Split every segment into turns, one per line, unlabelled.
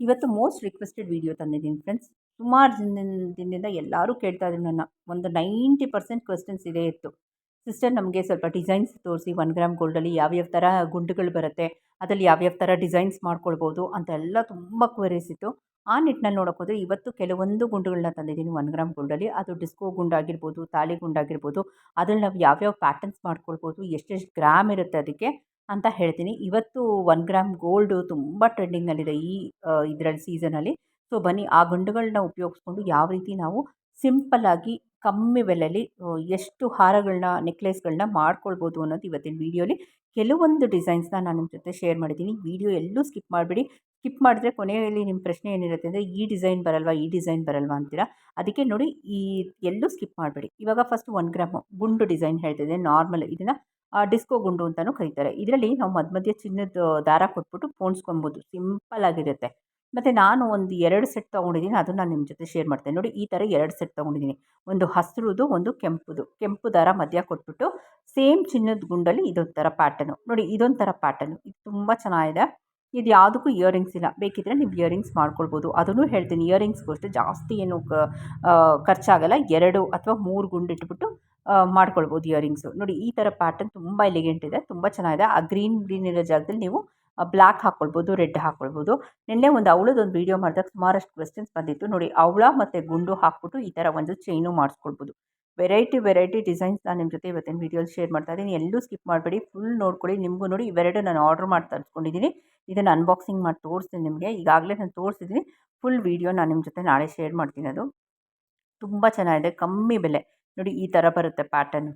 ಇವತ್ತು most requested video ತಂದಿದ್ದೀನಿ friends. ಸುಮಾರು ದಿನದಿಂದ ಎಲ್ಲರೂ ಕೇಳ್ತಾ ಇದ್ರು ನನ್ನ. ಒಂದು ನೈಂಟಿ ಪರ್ಸೆಂಟ್ ಕ್ವೆಶ್ಚನ್ಸ್ ಇದೇ ಇತ್ತು. ಸಿಸ್ಟರ್ ನಮಗೆ ಸ್ವಲ್ಪ ಡಿಸೈನ್ಸ್ ತೋರಿಸಿ ಒನ್ ಗ್ರಾಮ್ ಗೋಲ್ಡಲ್ಲಿ ಯಾವ್ಯಾವ ಥರ ಗುಂಡುಗಳು ಬರುತ್ತೆ, ಅದರಲ್ಲಿ ಯಾವ್ಯಾವ ಥರ ಡಿಸೈನ್ಸ್ ಮಾಡ್ಕೊಳ್ಬೋದು ಅಂತೆಲ್ಲ ತುಂಬ ಕ್ವರೀಸ್ ಇತ್ತು. ಆ ನಿಟ್ಟಿನಲ್ಲಿ ನೋಡೋಕೆ ಹೋದರೆ ಇವತ್ತು ಕೆಲವೊಂದು ಗುಂಡುಗಳನ್ನ ತಂದಿದ್ದೀನಿ. ಒನ್ ಗ್ರಾಮ್ ಗುಂಡಲ್ಲಿ, ಅದು ಡಿಸ್ಕೋ ಗುಂಡಾಗಿರ್ಬೋದು ತಾಳಿ ಗುಂಡಾಗಿರ್ಬೋದು ಅದ್ರಲ್ಲಿ ನಾವು ಯಾವ್ಯಾವ ಪ್ಯಾಟರ್ನ್ಸ್ ಮಾಡ್ಕೊಳ್ಬೋದು, ಎಷ್ಟೆಷ್ಟು ಗ್ರಾಮ್ ಇರುತ್ತೆ ಅದಕ್ಕೆ ಅಂತ ಹೇಳ್ತೀನಿ. ಇವತ್ತು ಒನ್ ಗ್ರಾಮ್ ಗೋಲ್ಡು ತುಂಬ ಟ್ರೆಂಡಿಂಗ್ನಲ್ಲಿದೆ ಈ ಇದರಲ್ಲಿ ಸೀಸನಲ್ಲಿ ಸೊ ಬನ್ನಿ, ಆ ಗುಂಡುಗಳನ್ನ ಉಪಯೋಗಿಸ್ಕೊಂಡು ಯಾವ ರೀತಿ ನಾವು ಸಿಂಪಲ್ಲಾಗಿ ಕಮ್ಮಿ ಬೆಲೆಯಲ್ಲಿ ಎಷ್ಟು ಹಾರಗಳನ್ನ ನೆಕ್ಲೆಸ್ಗಳನ್ನ ಮಾಡ್ಕೊಳ್ಬೋದು ಅನ್ನೋದು ಇವತ್ತಿನ ವೀಡಿಯೋಲಿ. ಕೆಲವೊಂದು ಡಿಸೈನ್ಸ್ನ ನಾನು ನಿಮ್ಮ ಜೊತೆ ಶೇರ್ ಮಾಡಿದ್ದೀನಿ. ವೀಡಿಯೋ ಎಲ್ಲೂ ಸ್ಕಿಪ್ ಮಾಡಬೇಡಿ. ಸ್ಕಿಪ್ ಮಾಡಿದ್ರೆ ಕೊನೆಯಲ್ಲಿ ನಿಮ್ಮ ಪ್ರಶ್ನೆ ಏನಿರುತ್ತೆ ಅಂದರೆ, ಈ ಡಿಸೈನ್ ಬರಲ್ವಾ, ಈ ಡಿಸೈನ್ ಬರಲ್ವಾ ಅಂತೀರಾ? ಅದಕ್ಕೆ ನೋಡಿ, ಈ ಎಲ್ಲೂ ಸ್ಕಿಪ್ ಮಾಡಬೇಡಿ. ಇವಾಗ ಫಸ್ಟ್ ಒನ್ ಗ್ರಾಮ್ ಗುಂಡು ಡಿಸೈನ್ ಹೇಳ್ತಿದ್ದೆ ನಾರ್ಮಲ್ ಇದನ್ನು ಡಿಸ್ಕೋ ಗುಂಡು ಅಂತಲೂ ಕರೀತಾರೆ. ಇದರಲ್ಲಿ ನಾವು ಮಧ್ಯ ಮಧ್ಯೆ ಚಿನ್ನದ ದಾರ ಕೊಟ್ಬಿಟ್ಟು ಪೋಣಿಸ್ಕೊಬೋದು ಸಿಂಪಲ್ ಆಗಿರುತ್ತೆ. ಮತ್ತು ನಾನು ಒಂದು ಎರಡು ಸೆಟ್ ತೊಗೊಂಡಿದ್ದೀನಿ, ಅದನ್ನು ನಾನು ನಿಮ್ಮ ಜೊತೆ ಶೇರ್ ಮಾಡ್ತೇನೆ. ನೋಡಿ, ಈ ಥರ ಎರಡು ಸೆಟ್ ತೊಗೊಂಡಿದ್ದೀನಿ. ಒಂದು ಹಸಿರುದು, ಒಂದು ಕೆಂಪುದು. ಕೆಂಪು ದಾರ ಮಧ್ಯ ಕೊಟ್ಬಿಟ್ಟು ಸೇಮ್ ಚಿನ್ನದ ಗುಂಡಲ್ಲಿ ಇದೊಂದು ಥರ ಪ್ಯಾಟರ್ನು ನೋಡಿ, ಇದೊಂದು ಥರ ಪ್ಯಾಟರ್ನು ಇದು ತುಂಬ ಚೆನ್ನಾಗಿದೆ. ಇದು ಯಾವುದಕ್ಕೂ ಇಯರಿಂಗ್ಸ್ ಇಲ್ಲ. ಬೇಕಿದ್ದರೆ ನೀವು ಇಯರಿಂಗ್ಸ್ ಮಾಡ್ಕೊಳ್ಬೋದು. ಅದನ್ನು ಹೇಳ್ತೀನಿ. ಇಯರಿಂಗ್ಸ್ಗೂ ಅಷ್ಟೇ ಜಾಸ್ತಿ ಏನು ಖರ್ಚಾಗಲ್ಲ. ಎರಡು ಅಥವಾ ಮೂರು ಗುಂಡು ಇಟ್ಬಿಟ್ಟು ಮಾಡ್ಕೊಳ್ಬೋದು ಇಯರಿಂಗ್ಸು ನೋಡಿ, ಈ ಥರ ಪ್ಯಾಟರ್ನ್ ತುಂಬ ಎಲಿಗೆಂಟ್ ಇದೆ. ತುಂಬ ಚೆನ್ನಾಗಿದೆ. ಆ ಗ್ರೀನ್ ಗ್ರೀನ್ ಇರೋ ಜಾಗದಲ್ಲಿ ನೀವು ಬ್ಲ್ಯಾಕ್ ಹಾಕ್ಕೊಳ್ಬೋದು ರೆಡ್ ಹಾಕ್ಕೊಳ್ಬೋದು ನಿನ್ನೆ ಒಂದು ಅವಳದೊಂದು ವೀಡಿಯೋ ಮಾಡಿದಾಗ ಸುಮಾರಷ್ಟು ಕ್ವೆಶ್ಚನ್ಸ್ ಬಂದಿತ್ತು. ನೋಡಿ, ಅವಳ ಮತ್ತು ಗುಂಡು ಹಾಕ್ಬಿಟ್ಟು ಈ ಥರ ಒಂದು ಚೈನು ಮಾಡಿಸ್ಕೊಳ್ಬೋದು. ವೆರೈಟಿ ವೆರೈಟಿ ಡಿಸೈನ್ಸ್ ನಾನು ನಿಮ್ಮ ಜೊತೆ ಇವತ್ತಿನ ವೀಡಿಯೋಲಿ ಶೇರ್ ಮಾಡ್ತಾ ಇದ್ದೀನಿ. ಎಲ್ಲೂ ಸ್ಕಿಪ್ ಮಾಡಬೇಡಿ. ಫುಲ್ ನೋಡ್ಕೊಳ್ಳಿ. ನಿಮಗೂ ನೋಡಿ ಇವೆರಡು ನಾನು ಆರ್ಡರ್ ಮಾಡಿ ತರಿಸ್ಕೊಂಡಿದ್ದೀನಿ. ಇದನ್ನು ಅನ್ಬಾಕ್ಸಿಂಗ್ ಮಾಡಿ ತೋರಿಸ್ತೀನಿ ನಿಮಗೆ. ಈಗಾಗಲೇ ನಾನು ತೋರಿಸಿದ್ದೀನಿ. ಫುಲ್ ವೀಡಿಯೋ ನಾನು ನಿಮ್ಮ ಜೊತೆ ನಾಳೆ ಶೇರ್ ಮಾಡ್ತೀನಿ ಅದು. ತುಂಬ ಚೆನ್ನಾಗಿದೆ. ಕಮ್ಮಿ ಬೆಲೆ. ನೋಡಿ ಈ ಥರ ಬರುತ್ತೆ ಪ್ಯಾಟರ್ನು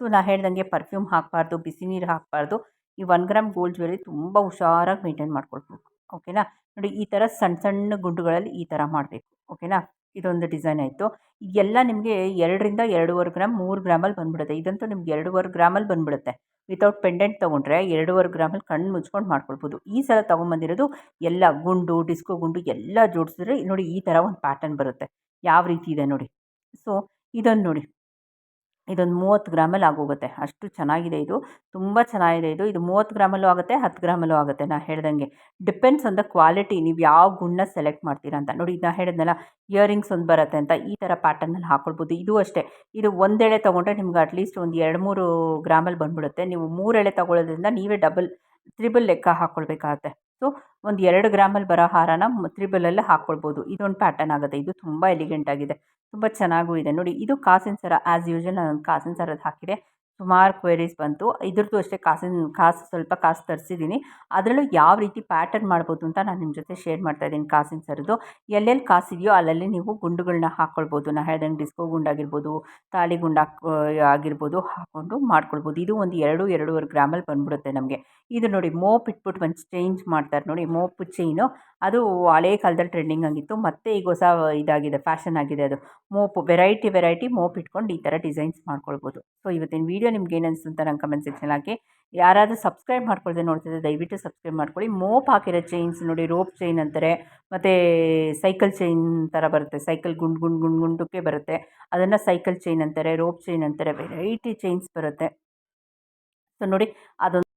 ಸೊ ನಾನು ಹೇಳ್ದಂಗೆ ಪರ್ಫ್ಯೂಮ್ ಹಾಕಬಾರ್ದು, ಬಿಸಿ ನೀರು ಹಾಕಬಾರ್ದು. ಈ ಒನ್ ಗ್ರಾಮ್ ಗೋಲ್ಡ್ ಜ್ಯುವೆರಿ ತುಂಬ ಹುಷಾರಾಗಿ ಮೇಂಟೈನ್ ಮಾಡ್ಕೊಳ್ಬೇಕು ಓಕೆನಾ ನೋಡಿ, ಈ ಥರ ಸಣ್ಣ ಸಣ್ಣ ಗುಂಡುಗಳಲ್ಲಿ ಈ ಥರ ಮಾಡಬೇಕು ಓಕೆನಾ ಇದೊಂದು ಡಿಸೈನ್ ಆಯಿತು. ಇದೆಲ್ಲ ನಿಮಗೆ ಎರಡರಿಂದ ಎರಡೂವರೆ ಗ್ರಾಮ್ ಮೂರು ಗ್ರಾಮಲ್ಲಿ ಬಂದ್ಬಿಡುತ್ತೆ. ಇದಂತೂ ನಿಮ್ಗೆ ಎರಡೂವರೆ ಗ್ರಾಮಲ್ಲಿ ಬಂದ್ಬಿಡುತ್ತೆ. ವಿತೌಟ್ ಪೆಂಡೆಂಟ್ ತೊಗೊಂಡ್ರೆ ಎರಡೂವರೆ ಗ್ರಾಮಲ್ಲಿ ಕಣ್ಣು ಮುಚ್ಕೊಂಡು ಮಾಡ್ಕೊಳ್ಬೋದು. ಈ ಸಲ ತೊಗೊಂಬಂದಿರೋದು ಎಲ್ಲ ಗುಂಡು ಡಿಸ್ಕೋ ಗುಂಡು ಎಲ್ಲ ಜೋಡಿಸಿದ್ರೆ ನೋಡಿ ಈ ಥರ ಒಂದು ಪ್ಯಾಟರ್ನ್ ಬರುತ್ತೆ. ಯಾವ ರೀತಿ ಇದೆ ನೋಡಿ. ಸೊ ಇದನ್ನು ನೋಡಿ. ಇದೊಂದು ಮೂವತ್ತು ಗ್ರಾಮಲ್ಲಿ ಆಗೋಗುತ್ತೆ. ಅಷ್ಟು ಚೆನ್ನಾಗಿದೆ ಇದು. ತುಂಬ ಚೆನ್ನಾಗಿದೆ ಇದು. ಇದು ಮೂವತ್ತು ಗ್ರಾಮಲ್ಲೂ ಆಗುತ್ತೆ, ಹತ್ತು ಗ್ರಾಮಲ್ಲೂ ಆಗುತ್ತೆ ನಾನು ಹೇಳ್ದಂಗೆ. ಡಿಪೆಂಡ್ಸ್ ಆನ್ ದ ಕ್ವಾಲಿಟಿ ನೀವು ಯಾವ ಗುಣ್ಣ ಸೆಲೆಕ್ಟ್ ಮಾಡ್ತೀರಾ ಅಂತ. ನೋಡಿ ನಾನು ಹೇಳಿದ್ನಲ್ಲ ಇಯರಿಂಗ್ಸ್ ಒಂದು ಬರುತ್ತೆ ಅಂತ. ಈ ಥರ ಪ್ಯಾಟರ್ನಲ್ಲಿ ಹಾಕ್ಕೊಳ್ಬೋದು ಇದು ಅಷ್ಟೇ. ಇದು ಒಂದೆಳೆ ತೊಗೊಂಡ್ರೆ ನಿಮ್ಗೆ ಅಟ್ಲೀಸ್ಟ್ ಒಂದು ಎರಡು ಮೂರು ಗ್ರಾಮಲ್ಲಿ ಬಂದ್ಬಿಡುತ್ತೆ. ನೀವು ಮೂರೆಳೆ ತೊಗೊಳ್ಳೋದ್ರಿಂದ ನೀವೇ ಡಬಲ್ ತ್ರಿಬಲ್ ಲೆಕ್ಕ ಹಾಕ್ಕೊಳ್ಬೇಕಾಗತ್ತೆ ಸೊ ಒಂದು ಎರಡು ಗ್ರಾಮಲ್ಲಿ ಬರೋ ಹಾರನ ತ್ರಿಬಲಲ್ಲೇ ಹಾಕ್ಕೊಳ್ಬೋದು ಇದೊಂದು ಪ್ಯಾಟರ್ನ್ ಆಗುತ್ತೆ. ಇದು ತುಂಬ ಎಲಿಗೆಂಟ್ ಆಗಿದೆ. ತುಂಬ ಚೆನ್ನಾಗೂ ಇದೆ. ನೋಡಿ, ಇದು ಕಾಸಿನ ಸರ ಆ್ಯಸ್ ಯೂಶ್ವಲ್ ನಾನು ಕಾಸಿನ ಸರದ್ದು ಹಾಕಿದೆ. ಸುಮಾರು ಕ್ವೆರೀಸ್ ಬಂತು. ಇದ್ರದ್ದು ಅಷ್ಟೇ ಕಾಸಿನ, ಕಾಸು ಸ್ವಲ್ಪ ಕಾಸು ತರಿಸಿದ್ದೀನಿ ಅದರಲ್ಲೂ ಯಾವ ರೀತಿ ಪ್ಯಾಟರ್ನ್ ಮಾಡ್ಬೋದು ಅಂತ ನಾನು ನಿಮ್ಮ ಜೊತೆ ಶೇರ್ ಮಾಡ್ತಾ ಇದ್ದೀನಿ ಕಾಸಿನ ಸರದು. ಎಲ್ಲೆಲ್ಲಿ ಕಾಸಿದೆಯೋ ಅಲ್ಲಲ್ಲಿ ನೀವು ಗುಂಡುಗಳನ್ನ ಹಾಕ್ಕೊಳ್ಬೋದು ನಾ ಹೇಳ್ದಂಗೆ ಡಿಸ್ಕೋ ಗುಂಡಾಗಿರ್ಬೋದು ತಾಳಿ ಗುಂಡ ಆಗಿರ್ಬೋದು ಹಾಕ್ಕೊಂಡು ಮಾಡ್ಕೊಳ್ಬೋದು. ಇದು ಒಂದು ಎರಡು, ಎರಡೂವರೆ ಗ್ರಾಮಲ್ಲಿ ಬಂದ್ಬಿಡುತ್ತೆ ನಮಗೆ. ಇದು ನೋಡಿ ಮೋಪ್ ಇಟ್ಬಿಟ್ಟು ಒಂದು ಚೇಂಜ್ ಮಾಡ್ತಾರೆ ನೋಡಿ, ಮೋಪ್ ಚೈನು ಅದು ಹಳೆ ಕಾಲದಲ್ಲಿ ಟ್ರೆಂಡಿಂಗ್ ಆಗಿತ್ತು. ಮತ್ತೆ ಈಗ ಹೊಸ ಇದಾಗಿದೆ ಫ್ಯಾಷನ್ ಆಗಿದೆ ಅದು. ಮೋಪು ವೆರೈಟಿ ವೆರೈಟಿ ಮೋಪ್ ಇಟ್ಕೊಂಡು ಈ ಥರ ಡಿಸೈನ್ಸ್ ಮಾಡ್ಕೊಳ್ಬೋದು. ಸೊ ಇವತ್ತಿನ ವೀಡಿಯೋ ನಿಮ್ಗೆ ಏನು ಅನಿಸ್ತು ಅಂತ ನಂಗೆ ಕಮೆಂಟ್ ಸೆಕ್ಷನ್ ಹಾಕಿ. ಯಾರಾದರೂ ಸಬ್ಸ್ಕ್ರೈಬ್ ಮಾಡ್ಕೊಳ್ಳದೆ ನೋಡ್ತಿದ್ರೆ ದಯವಿಟ್ಟು ಸಬ್ಸ್ಕ್ರೈಬ್ ಮಾಡ್ಕೊಳ್ಳಿ ಮೋಪ್ ಹಾಕಿರೋ ಚೈನ್ಸ್ ನೋಡಿ ರೋಪ್ ಚೈನ್ ಅಂತಾರೆ. ಮತ್ತು ಸೈಕಲ್ ಚೈನ್ ಥರ ಬರುತ್ತೆ. ಸೈಕಲ್ ಗುಂಡು ಗುಂಡು ಗುಂಡು, ಗುಂಡಕ್ಕೆ ಬರುತ್ತೆ. ಅದನ್ನು ಸೈಕಲ್ ಚೈನ್ ಅಂತಾರೆ ರೋಪ್ ಚೈನ್ ಅಂತಾರೆ ವೆರೈಟಿ ಚೈನ್ಸ್ ಬರುತ್ತೆ. ಸೊ ನೋಡಿ, ಅದೊಂದು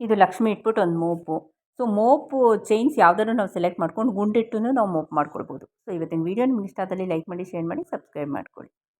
ಇದು ಲಕ್ಷ್ಮಿ ಇಟ್ಬಿಟ್ಟು ಒಂದು ಮೋಪು. ಸೊ ಮೋಪು ಚೈನ್ಸ್ ಯಾವುದಾದ್ರು ನಾವು ಸೆಲೆಕ್ಟ್ ಮಾಡ್ಕೊಂಡು ಗುಂಡಿಟ್ಟು ನಾವು ಮೋಪ್ ಮಾಡ್ಕೊಳ್ಬೋದು ಸೊ ಇವತ್ತಿನ ವೀಡಿಯೋ ನಿಮ್ಗೆ ಇಷ್ಟ ಆದಲ್ಲಿ ಲೈಕ್ ಮಾಡಿ ಶೇರ್ ಮಾಡಿ ಸಬ್ಸ್ಕ್ರೈಬ್ ಮಾಡ್ಕೊಳ್ಳಿ